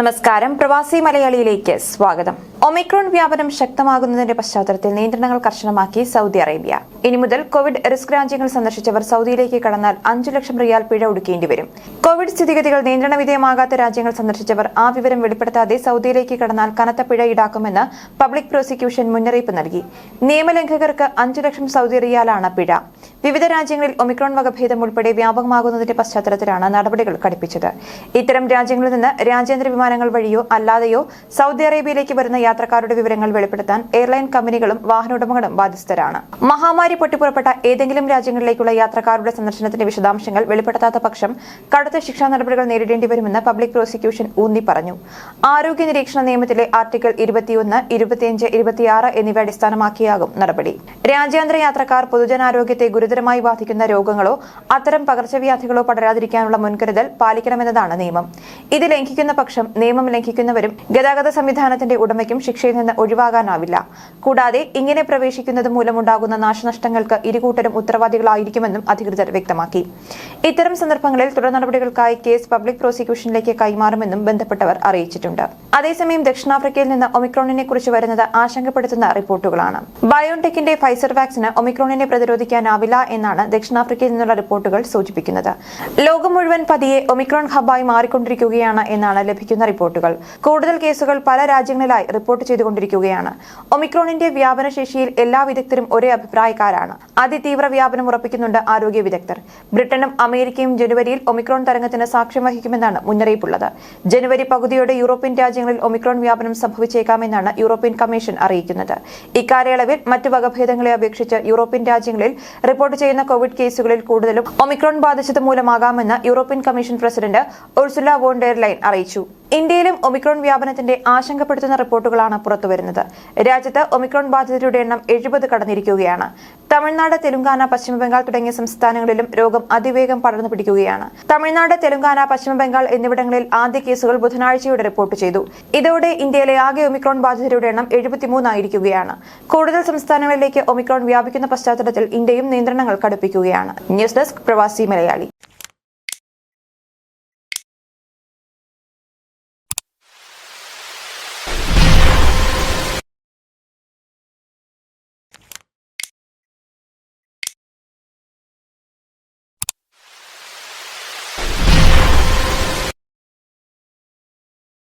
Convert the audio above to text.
നമസ്കാരം. പ്രവാസി മലയാളിയിലേക്ക് സ്വാഗതം. ഒമിക്രോൺ വ്യാപനം ശക്തമാകുന്നതിന്റെ പശ്ചാത്തലത്തിൽ നിയന്ത്രണങ്ങൾ കർശനമാക്കി സൗദി അറേബ്യ. ഇനി മുതൽ കോവിഡ് റിസ്ക് രാജ്യങ്ങൾ സന്ദർശിച്ചവർ സൗദിയിലേക്ക് കടന്നാൽ അഞ്ചു ലക്ഷം റിയാൽ പിഴ ഒടുക്കേണ്ടി വരും. കോവിഡ് സ്ഥിതിഗതികൾ നിയന്ത്രണ വിധേയമാകാത്ത രാജ്യങ്ങൾ സന്ദർശിച്ചവർ ആ വിവരം വെളിപ്പെടുത്താതെ സൗദിയിലേക്ക് കടന്നാൽ കനത്ത പിഴ ഈടാക്കുമെന്ന് പബ്ലിക് പ്രോസിക്യൂഷൻ മുന്നറിയിപ്പ് നൽകി. നിയമലംഘകർക്ക് അഞ്ചു ലക്ഷം സൗദി റിയാലാണ് പിഴ. വിവിധ രാജ്യങ്ങളിൽ ഒമിക്രോൺ വകഭേദം ഉൾപ്പെടെ വ്യാപകമാകുന്നതിന്റെ പശ്ചാത്തലത്തിലാണ് നടപടികൾ കടുപ്പിച്ചത് ഇത്തരം രാജ്യങ്ങളിൽ നിന്ന് രാജ്യാന്തര വിമാനങ്ങൾ വഴിയോ അല്ലാതെയോ സൗദി അറേബ്യയിലേക്ക് വരുന്ന യാത്രക്കാരുടെ വിവരങ്ങൾ വെളിപ്പെടുത്താൻ എയർലൈൻ കമ്പനികളും വാഹനോടമകളും ബാധ്യസ്ഥരാണ്. മഹാമാരി പൊട്ടിപ്പുറപ്പെട്ട ഏതെങ്കിലും രാജ്യങ്ങളിലേക്കുള്ള യാത്രക്കാരുടെ സന്ദർശനത്തിന്റെ വിശദാംശങ്ങൾ വെളിപ്പെടുത്താത്ത പക്ഷം കടുത്ത ശിക്ഷാ നടപടികൾ നേരിടേണ്ടി വരുമെന്ന് പബ്ലിക് പ്രോസിക്യൂഷൻ ഊന്നി പറഞ്ഞു. ആരോഗ്യ നിരീക്ഷണ നിയമത്തിലെ ആർട്ടിക്കിൾ ഇരുപത്തിയൊന്ന് ഇരുപത്തിയഞ്ച് ഇരുപത്തിയാറ് എന്നിവ അടിസ്ഥാനമാക്കിയാകും നടപടി. രാജ്യാന്തര യാത്രക്കാർ പൊതുജനാരോഗ്യത്തെ ഗുരുതരമായി ബാധിക്കുന്ന രോഗങ്ങളോ അത്തരം പകർച്ചവ്യാധികളോ പടരാതിരിക്കാനുള്ള മുൻകരുതൽ പാലിക്കണമെന്നതാണ് നിയമം. ഇത് ലംഘിക്കുന്ന പക്ഷം നിയമം ലംഘിക്കുന്നവരും ഗതാഗത സംവിധാനത്തിന്റെ ഉടമയ്ക്കും ശിക്ഷയിൽ നിന്ന് ഒഴിവാകാനാവില്ല. കൂടാതെ ഇങ്ങനെ പ്രവേശിക്കുന്നത് മൂലമുണ്ടാകുന്ന നാശനഷ്ടങ്ങൾക്ക് ഇരുകൂട്ടരും ഉത്തരവാദികളായിരിക്കുമെന്നും അധികൃതർ വ്യക്തമാക്കി. ഇത്തരം സന്ദർഭങ്ങളിൽ തുടർ നടപടികൾക്കായി കേസ് പബ്ലിക് പ്രോസിക്യൂഷനിലേക്ക് കൈമാറുമെന്നും ബന്ധപ്പെട്ടവർ അറിയിച്ചിട്ടുണ്ട്. അതേസമയം ദക്ഷിണാഫ്രിക്കയിൽ നിന്ന് ഒമിക്രോണിനെ കുറിച്ച് വരുന്നത് ആശങ്കപ്പെടുത്തുന്ന റിപ്പോർട്ടുകളാണ്. ബയോടെക്കിന്റെ ഫൈസർ വാക്സിന് ഒമിക്രോണിനെ പ്രതിരോധിക്കാനാവില്ല എന്നാണ് ദക്ഷിണാഫ്രിക്കയിൽ നിന്നുള്ള റിപ്പോർട്ടുകൾ സൂചിപ്പിക്കുന്നത്. ലോകം മുഴുവൻ പതിയെ ഒമിക്രോൺ ഹബ്ബായി മാറിക്കൊണ്ടിരിക്കുകയാണ് എന്നാണ് ലഭിക്കുന്ന റിപ്പോർട്ടുകൾ. കൂടുതൽ കേസുകൾ പല രാജ്യങ്ങളിലായി റിപ്പോർട്ട് ചെയ്തുകൊണ്ടിരിക്കുകയാണ്. ഒമിക്രോണിന്റെ വ്യാപനശേഷിയിൽ എല്ലാ വിദഗ്ധരും ഒരേ അഭിപ്രായക്കാരാണ്. അതിതീവ്ര വ്യാപനം ഉറപ്പിക്കുന്നുണ്ട് ആരോഗ്യ വിദഗ്ധർ. ബ്രിട്ടനും അമേരിക്കയും ജനുവരിയിൽ ഒമിക്രോൺ തരംഗത്തിന് സാക്ഷ്യം വഹിക്കുമെന്നാണ് മുന്നറിയിപ്പുള്ളത്. ജനുവരി പകുതിയോടെ യൂറോപ്യൻ രാജ്യങ്ങളിൽ ഒമിക്രോൺ വ്യാപനം സംഭവിച്ചേക്കാമെന്നാണ് യൂറോപ്യൻ കമ്മീഷൻ അറിയിക്കുന്നത്. ഇക്കാലയളവിൽ മറ്റു വകഭേദങ്ങളെ അപേക്ഷിച്ച് യൂറോപ്യൻ രാജ്യങ്ങളിൽ റിപ്പോർട്ട് ചെയ്യുന്ന കോവിഡ് കേസുകളിൽ കൂടുതലും ഒമിക്രോൺ ബാധിച്ചത് മൂലമാകാമെന്ന് European commission president von der അറിയിച്ചു. ഇന്ത്യയിലും ഒമിക്രോൺ വ്യാപനത്തിന്റെ ആശങ്കപ്പെടുത്തുന്ന റിപ്പോർട്ടുകളാണ് പുറത്തുവരുന്നത്. രാജ്യത്ത് ഒമിക്രോൺ ബാധിതരുടെ എണ്ണം എഴുപത് കടന്നിരിക്കുകയാണ്. തമിഴ്നാട് തെലുങ്കാന പശ്ചിമബംഗാൾ തുടങ്ങിയ സംസ്ഥാനങ്ങളിലും രോഗം അതിവേഗം പടർന്നു പിടിക്കുകയാണ്. തമിഴ്നാട് തെലുങ്കാന പശ്ചിമബംഗാൾ എന്നിവിടങ്ങളിൽ ആദ്യ കേസുകൾ ബുധനാഴ്ചയോടെ റിപ്പോർട്ട് ചെയ്തു. ഇതോടെ ഇന്ത്യയിലെ ആകെ ഒമിക്രോൺ ബാധിതരുടെ എണ്ണം എഴുപത്തിമൂന്നായിരിക്കുകയാണ് കൂടുതൽ സംസ്ഥാനങ്ങളിലേക്ക് ഒമിക്രോൺ വ്യാപിക്കുന്ന പശ്ചാത്തലത്തിൽ ഇന്ത്യയും നിയന്ത്രണങ്ങൾ കടുപ്പിക്കുകയാണ്. ന്യൂസ് ഡെസ്ക് പ്രവാസി മലയാളി.